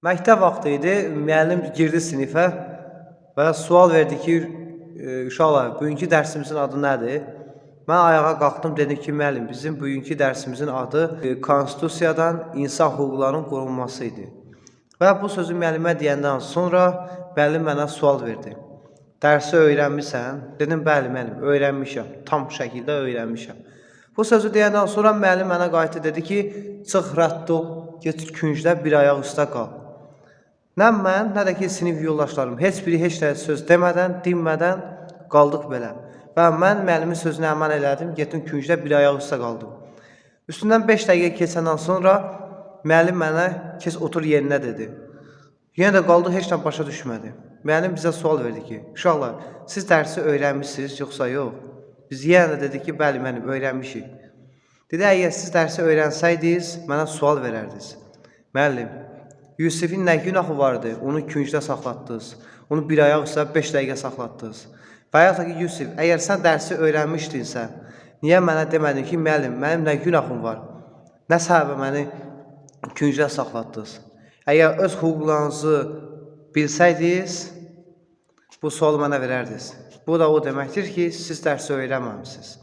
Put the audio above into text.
Məktəb vaxtı idi. Müəllim girdi sinifə və sual verdi ki, e, uşaqlar, bugünkü dərsimizin adı nədir? Mən ayağa qalxdım, dedim ki, müəllim, bizim bugünkü dərsimizin adı e, Konstitusiyadan insan hüquqlarının qorunması idi. Və bu sözü müəllimə deyəndən sonra müəllim mənə sual verdi. Dərsi öyrənmisən? Dedim, bəli müəllim, öyrənmişəm. Tam şəkildə öyrənmişəm. Bu sözü deyəndən sonra müəllim mənə qayıtdı dedi ki, çıx rədd ol, get küncdə bir ayaq üstə qal. Nə mən, nə də ki sinif yoldaşlarım heç biri heç nə söz demədən, dinmədən qaldıq belə. Və mən müəllimin sözünə əməl elədim, getdim küncdə bir ayaq üstə qaldım. Üstündən 5 dəqiqə keçəndən sonra müəllim mənə keç otur yerinə dedi. Yenə də qaldı heç nə başa düşmədi. Müəllim bizə sual verdi ki, uşaqlar, siz dərsi öyrənmisiniz yoxsa yox? Biz yenə də dedik ki, bəli müəllim, öyrənmişik. Dedi, əgər siz dərsi öyrənsəydiniz, mənə sual verərdiniz. Müəllim, Yusifin nə günahı vardı? Onu küncdə saxlatdınız. Onu bir ayaq üstə 5 dəqiqə saxlatdınız. Və ya ki, Yusif, əgər sən dərsi öyrənmişdinsə, niyə mənə demədin ki, müəllim, mənim nə günahım var? Nə səbəbə məni küncdə saxlatdınız? Əgər öz hüquqlarınızı bilsəydiniz, bu sualı mənə verərdiniz. Bu da o deməkdir ki, siz dərsi öyrənməmisiniz.